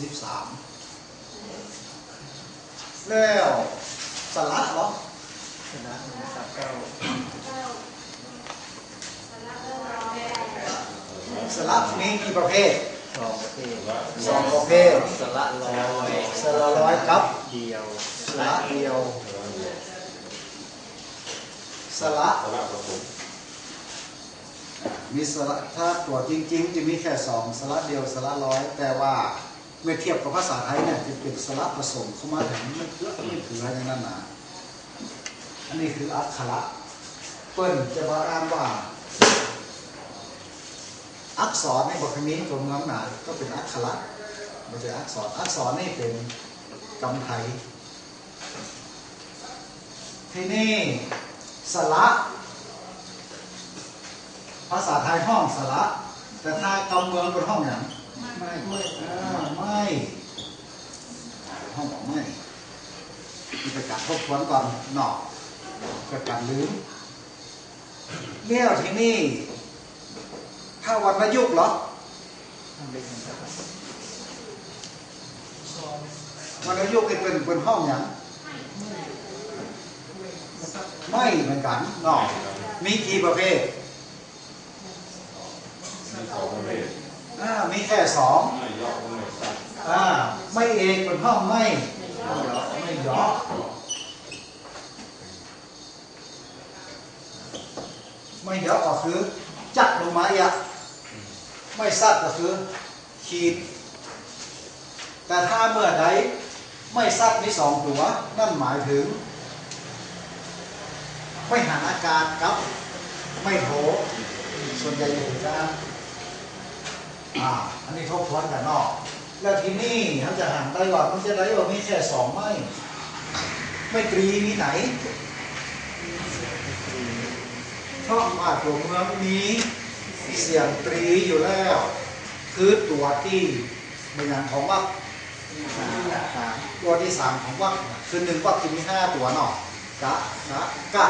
สิบสามแล้วสละเหรอสามเก้าสละมีกี่ประเภทสองประเภทสองประเภทสละร้อยสละร้อยกับเดียวสละเดียวสละสละผสมมีสละถ้าตัวจริง ๆ จะมีแค่สองสละเดียวสละร้อยแต่ว่า เมื่อเทียบกับภาษาไทยเนี่ยจะเป็นสละผสมเข้ามาถึงไม่เยอะไม่ถืออะไรอย่างนั้นนะอันนี้คืออักขระเปิ้นจะมาอ่านว่า อักษรในบทคำนี้ตัวเมืองหนาก็เป็นอักขระไม่ใช่อักษรอักษรนี่เป็นกำไทยทีนี่สละภาษาไทยห้องสละแต่ถ้ากำเมืองเป็นห้องอย่าง ไม่ไม่ไม่ห้องบอกไม่มีประกาศทบทวนก่อนหนอกประกาศลืมเลี้ยวที่นี่ถ้าวันนยุกต์เหรอทำได้ยังไงวันยุกต์เป็นเป็นห้องอย่างไม่เหมือนกันหนอกมีกี่ประเภทมีสองประเภท มีแค่สองไม่ย่อก็ไม่สั้นอ่าไม่เอกเป็นห้องไม่ไม่หยอไม่หยอก็คือจักลงมาอีกไม่ซัดก็คือขีด แต่ถ้าเมื่อใดไม่ซัดมีสองตัวนั่นหมายถึง ไม่หันอาการกับ ไม่โถส่วนใหญ่อยู่กัน อ่าอันนี้ทบทวนกันนอก แล้วทีนี่เขาจะหันได้ว่ามันจะได้ว่ามีแค่สองไม่ไม่ตรีมีไหนเพราะว่าตัวเมืองมีเสียงตรีอยู่แล้ว คือตัวที่เป็นอย่างของวักตัวที่สามของวักคือหนึ่งวักจะมีห้าตัวเนาะกะชะกะ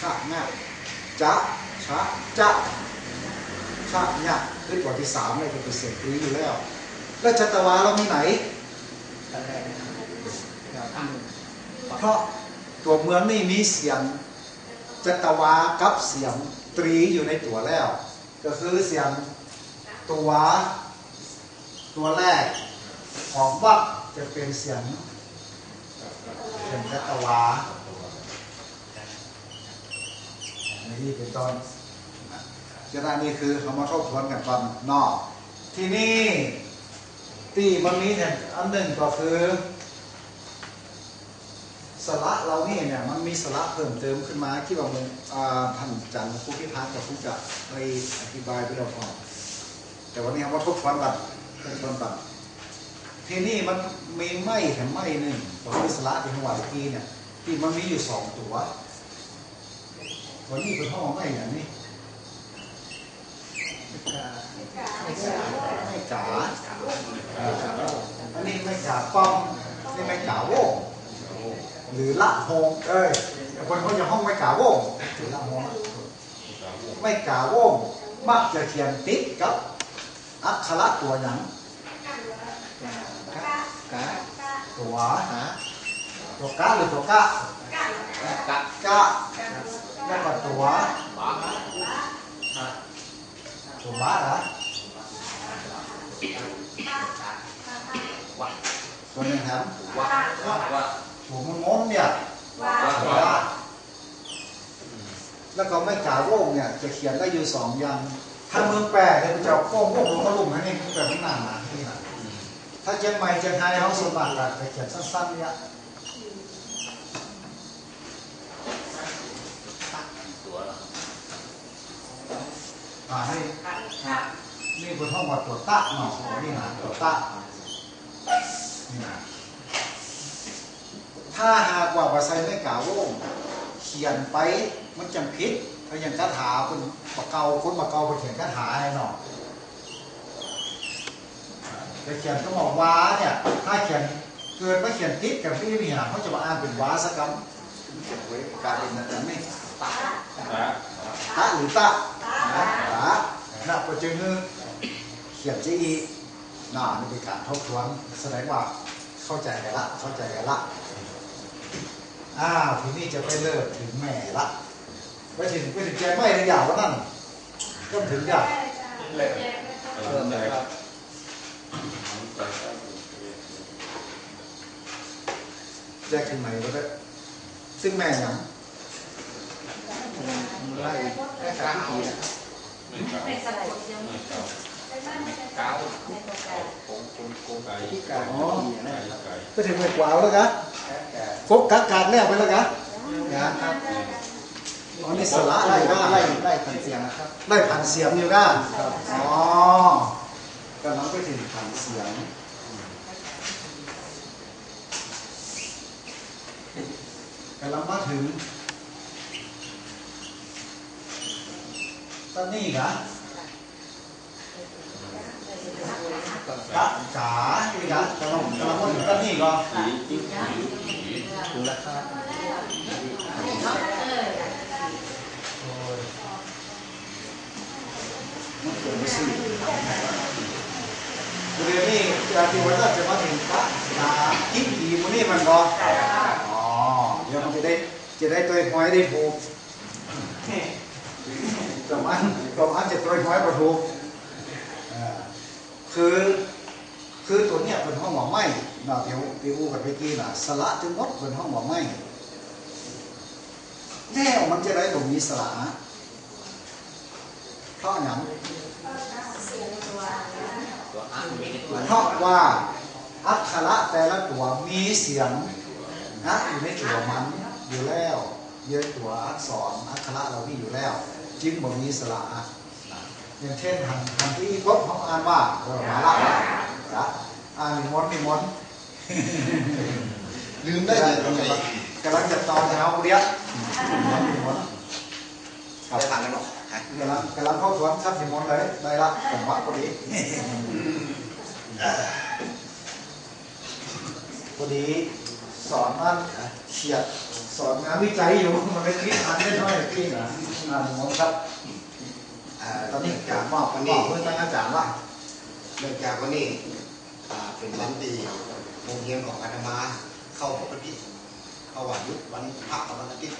ชะงะจะชะจะ ชะงะคือตัวที่สามเลยคือเป็นเสียงตรีอยู่แล้ว แล้วจัตวาเรามีไหนตอนแรกอย่างที่หนึ่งเพราะตัวเมืองนี่มีเสียงจัตวากับเสียงตรีอยู่ในตัวแล้ว ก็คือเสียงตัวตัวแรกของวักจะเป็นเสียงเสียงจัตวาอันนี้เป็นตอน จะได้นี่คือเขามาทบทวนกันตอนนอก ที่นี่ที่มันมีแห่งอันหนึ่งก็คือสระเรานี่เนี่ยมันมีสระเพิ่มเติมขึ้นมาที่ว่ามันอ่าท่านจันทร์ผู้พิพากษ์กับผู้จะไปอธิบายไปแล้วก่อนแต่วันนี้เราทบทวนกันทบทวนกันทีนี่มันมีไม้แถมไม้หนึ่งก็คือสระที่หัวตะกี้เนี่ยที่มันมีอยู่สองตัวตัวนี้เป็นห้องไม้อย่างนี้ ไม่จ๋าอออันนี้ไม่จ๋าป้อมนี่ไม่จ๋าโว้หรือละโฮงเอ้ยคนเขาจะห้องไม่จ๋าโว้งหรือละโฮงไม่กาโว่มักจะเขียนติดกับอักขระตัวหยังกากาตัวหาตัวกะหรือตัวกะกะกะแล้วก็ตัว บาตัวบาเหรอวะตัวหนึ่งครับวะวะตัวมันม้นเนี่ยวะตัววะแล้วก็ไม่กาโว่งเนี่ยจะเขียนได้อยู่สองอย่าง ถ้าเมืองแปรเนี่ยมันจะเอาโค้งโว่งลงมาลุ่มให้นี่แบบข้างหน้ามาที่นะถ้าเชียงใหม่เชียงรายเขาสมบัติจะเขียนสั้นๆเนี่ย ตัวละ อ่าให้ฮะนี่บนห้องวัดตัวตะเนาะนี่นะตัวตะนี่นะถ้าหากว่าภาษาไม่กล่าวโว่งเขียนไปมันจำพิษถ้าอย่างคาถาเป็นปากเกาคนปากเกาไปเขียนคาถาให้เนาะแต่เขียนก็บอกว้าเนี่ยถ้าเขียนเกิดไม่เขียนพิษกับพี่นี่นะเขาจะมาอ่านเป็นว้าสักคำเขียนไว้กลารเป็นนะแต่ไม่ตะตะตะหรือตะ ตะตะนับประจึงเขียนจะอีน่านี่เป็นการทบทวนแสดงว่าเข้าใจกันละเข้าใจกันละอ้าวทีนี้จะไปเลิกถึงแม่ละไปถึงไปถึงแกไม่ในอย่างว่านั่นก็ถึงอยางเริ่มเริ่มแล้วครับแยกถึงไหนก็ได้ซึ่งแม่ยังไล่แค่กลางปีนะ ไม่เก่าเป็นสลัดเดียวไม่นี้เก่าเก้าในตัวแก่โค้งโค้งโค้งไก่ที่กลางปีไก่นะครับไก่ไปถึงไม่กวาวแล้วกะแค่แก่ครบกักกากแล้วไปแล้วกะนะครับอ๋อนี่สละอะไรไล่ก็ไล่ไล่ขันเสียงนะครับได้ผ่านเสียงอยู่ก้าอ๋อกำลังไปถึงผ่านเสียงกำลังมาถึง ตอนนี้กะกะจ๋านี่กะกำลังกำลังมาถึงตอนนี้ก็ผีจิ้งผีผีถึงแล้วคาโอ้ยมันเกิดไม่สิประเดี๋ยวนี้อาทิตย์วันก็จะมาถึงพระนาอินดีมันนี่มันก็อ๋อเดี๋ยวมันจะได้จะได้ตัวหอยได้ถูกประ มาณประมาณจะตัวหอยประถูกคือคือตัวเนี้ยเป็นห้องหมอไม้เนาะเดี๋ยวปีอูกับเมื่อกี้น่ะสละถึงหมดเป็นห้องหมอไม้แน่มันจะได้ตรงนี้สละเพราะอย่างตัวอ่างมีในตัวเพราะว่าอักขระแต่ละตัวมีเสียงนะอยู่ในตัวมันอยู่แล้วเยอะตัวอักษรอักขระเรามีอยู่แล้ว จึงบ่มีสระนะอย่างเช่นทางทางที่พบเขาอ่านว่าเออมาละนะอ่านมีมนต์มีมนต์ลืมได้เลยตรงไหนกำลังจะตอนเช้าเรียกมีมนต์ได้ฟังกันหรอกฮะกำลังกำลังเข้าสวนครับมีมนต์เลยได้ละผมว่าพอดีพอดีสอนมันเฉียด สอนงานวิจัยอยู่มันไม่คิดทันได้น้อยพี่นะอ่าหมอครับตอนนี้จากมอบวันนี้เพื่อนตั้งอาจารย์ว่าเนื่องจากวันนี้เป็นวันดีวงเยียนของอาตมาเข้าปกติเข้าวันยุดวันพระกับวันอาทิตย์